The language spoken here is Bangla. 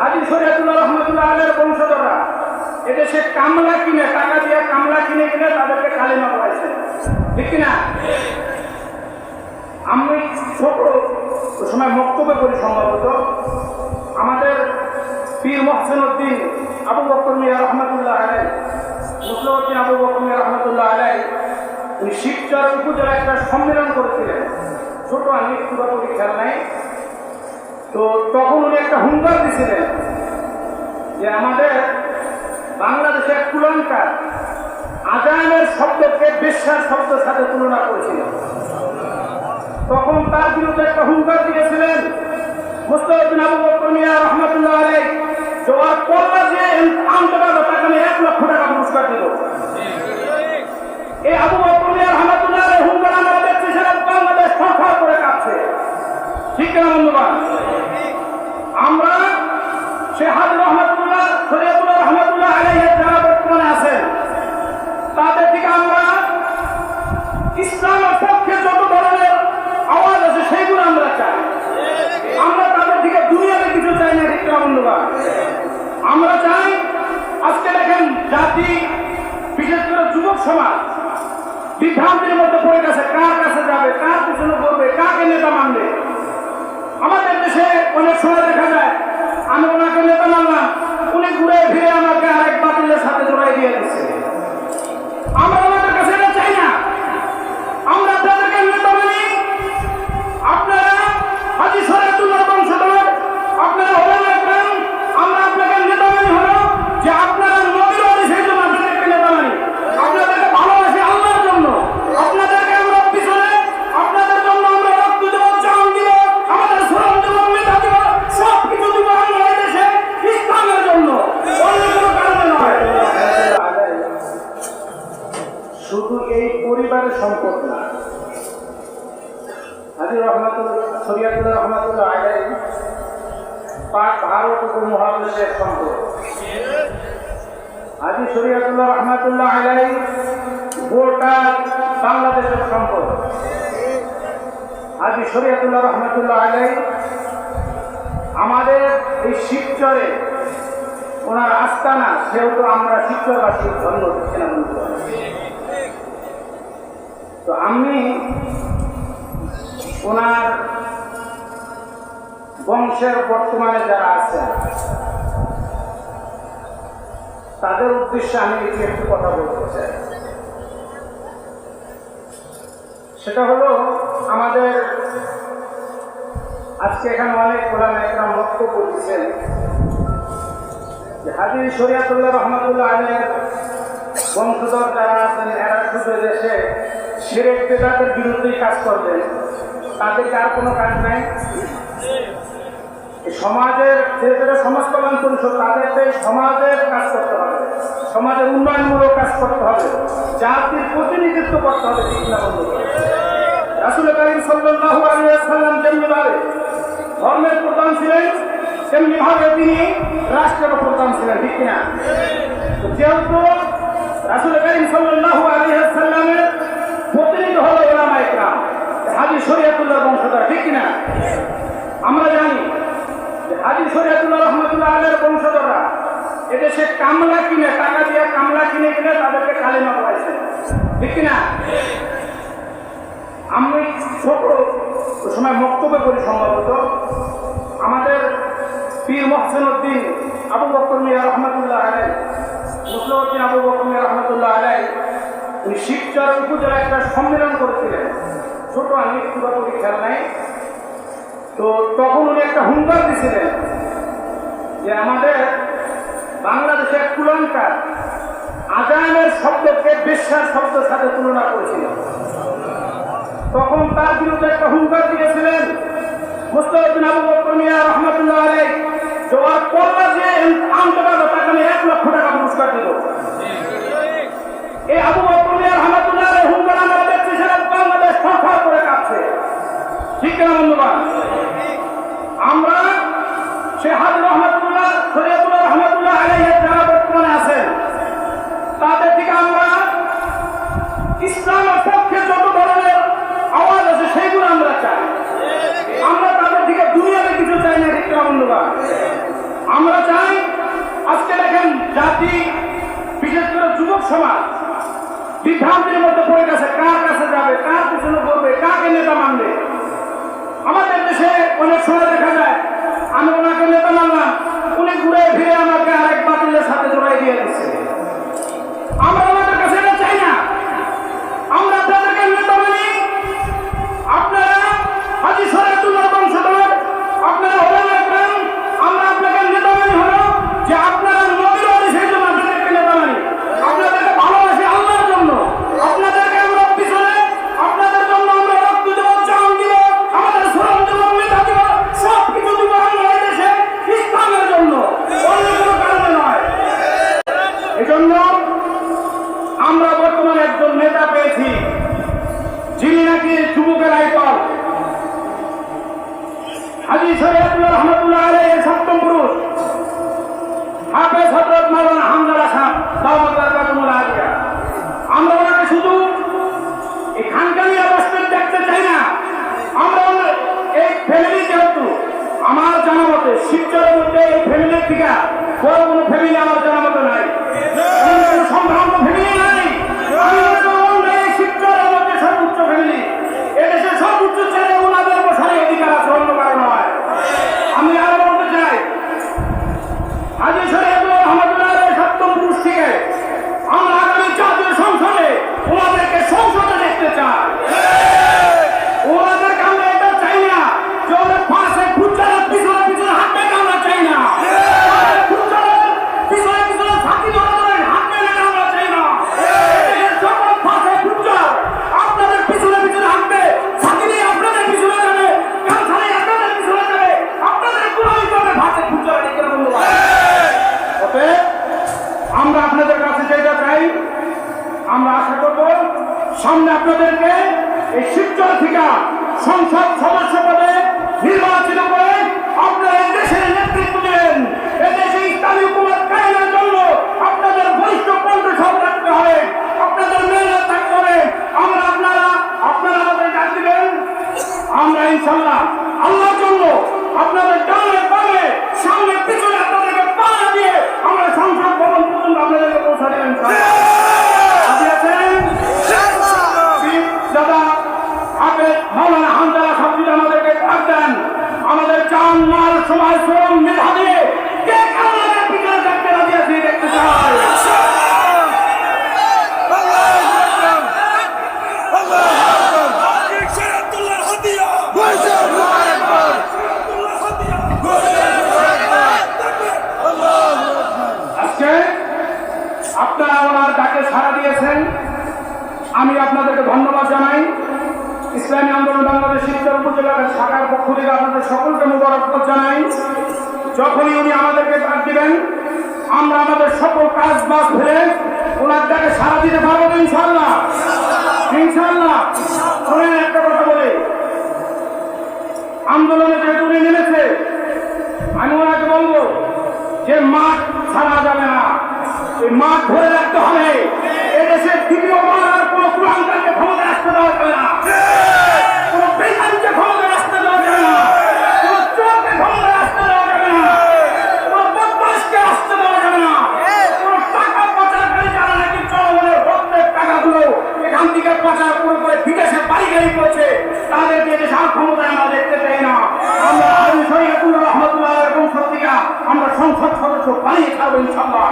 হাজি শরিয়াতুল্লাহ রহমতুল্লাহ আলের বংশধররা। এদেশে কামলা কিনে, টাকা দিয়ে কামলা কিনে কিনে তাদেরকে কালিমা পড়াইছে। ঠিক কিনা? আমি ছোট সময় বক্তব্য করি সম্ভবত। আমাদের পীর মহসেন উদ্দিন আবু বকর মিয়া রহমতুল্লাহ আলাই মুসলিউদ্দিন আবু বকর মিয়া রহমতুল্লাহ আলাই উনি শিবচর উপজেলা একটা সম্মেলন করেছিলেন। ছোট আমি পুরোপুরি খেয়াল নাই। তো তখন উনি একটা হুঙ্কার দিছিলেন যে আমাদের বাংলাদেশের কুলঙ্কার আজানের শব্দকে বিশ্বাস শব্দের সাথে তুলনা করেছিল। তখন তার বিরুদ্ধে একটা হুঙ্কার দিয়েছিলেন মিয়া রহমতুল্লাহ আলাই জবাব করলা যে আনতে পারবে তাকে আমি এক লক্ষ টাকা পুরস্কার দেব এই আবু ইসলামের পক্ষে যত ধরনের আওয়াজ আছে, সেইগুলো আমরা চাই। আমরা তাদের থেকে দুনিয়াতে কিছু চাই না ঠিক বন্ধুরা আমরা চাই, আজকে দেখেন জাতি পাক ভারত উপমহাদেশের সম্পদ হাজি শরিয়াতুল্লাহ রহমাতুল্লাহ আলাই বাংলাদেশের সম্পদ। হাজি শরিয়াতুল্লাহ রহমাতুল্লাহ আলাই আমাদের এই শিবচরে ওনার আস্তানা, সেহেতু আমরা শিবচরবাসী, ধন্য তো আমি ওনার বংশের বর্তমানে যারা আছেন তাদের উদ্দেশ্যে আমি এটি একটু কথা বলতে চাই। সেটা হলো, আমাদের আজকে এখানে অনেক কোরআন একরাম বক্তব্য দিচ্ছেন যে হাজির শরিয়াতুল্লাহ রহমতুল্লাহ আলের বংশধর যারা আছেন, এরা শুধু দেশে সেরেক বেদাতের বিরুদ্ধেই কাজ করবেন। তাদেরকে আর কোনো কাজ নাই? সমাজের যারা সমাজ কল্যাণ পরিষদ তাদেরকে সমাজের কাজ করতে হবে। সমাজের উন্নয়নমূলক কাজ করতে হবে। জাতির প্রতিনিধিত্ব করতে হবে, ঠিক না রাসুল করিম সাল্লাল্লাহু আলাইহি ওয়াসাল্লাম যেমনি ভাবে ধর্মের প্রধান ছিলেন তেমনি ভাবে তিনি রাষ্ট্রের প্রধান ছিলেন, ঠিক না যেহেতু রাসুল করিম সাল্লাল্লাহু আলাইহি ওয়াসাল্লামের প্রতিনিধি হলো ওলামা ইকরাম হাজি শরিয়াতুল্লাহ বংশধর, ঠিক না শরিয়াতুল্লাহ রহমতুল্লাহ আলের বংশধররা। এদেশে কামলা কিনে, টাকা দিয়ে কামলা কিনে কিনে তাদেরকে কালিমা পড়াইছে। ঠিক না আমি ছোট সময় বক্তব্য করি সম্ভবত। আমাদের পীর মহসেন উদ্দিন আবু আলাই মুসলিউদ্দিন আবু বকর মিয়া রহমতুল্লাহ আলাই উনি শিবচর উপজেলা একটা সম্মেলন করেছিলেন। ছোট, আমি পুরোপুরি খেয়াল নাই। তো তখন উনি একটা হুঙ্কার দিছিলেন। যে আমাদের বাংলাদেশের কুলঙ্কার আজানের শব্দকে বিশ্বাস শব্দের সাথে তুলনা করেছিল। তখন তার বিরুদ্ধে একটা হুঙ্কার দিয়েছিলেন মুস্তাফিন আবু বকর মিয়া রহমতুল্লাহ জবাব করলা যে আনতে পারবে তাকে আমি এক লক্ষ টাকা পুরস্কার দেব এই আবু ভ্রান্তির মধ্যে পড়ে গেছে। কার কোনো ফ্যামিলি আমার জানা আমরা আপনাদেরকে এই শিক্ষা থেকে সংসদ সদস্য পদে নির্বাচিত করে আপনারা দেশের নেতৃত্ব দেবেন এদেশে ইসলামী উপমার কায়নার জন্য আপনাদের বরিষ্ঠ কণ্ঠস্বর রাখতে হবে, আপনাদের মেহনত থাকতে হবে। আমরা আপনারা আপনারা আমাদের ডাক দিবেন। আমরা ইনশাল্লাহ আল্লাহ সমাজ শ্রম মেধা আপনারা ওনার ডাকে সাড়া দিয়েছেন। আমি আপনাদেরকে ধন্যবাদ জানাই। ইসলামী আন্দোলন বাংলাদেশ শিক্ষা উপজেলা শাখার পক্ষ থেকে আপনাদের সকলকে মুবারকবাদ জানাই। যখনই উনি আমাদেরকে ডাক দিবেন, আমরা আমাদের সকল কাজ বাস ফেলে ওনার ডাকে সারা দিতে পারব না ইনশাল্লাহ ইনশাল্লাহ শোনেন, একটা কথা বলে। আন্দোলনে যেহেতু উনি নেমেছে, আমি ওনাকে বলব যে মাঠ ছাড়া যাবে না। এই মাঠ ধরে রাখতে হবে। তৈরি করছে তাদেরকে দেশাল ক্ষমতায় আমরা দেখতে চাই না। আমরা আলু শহীদুল রহমতুল্লাহ এরকম সত্যিকা আমরা সংসদ সদস্য বানিয়ে খাব ইনশাল্লাহ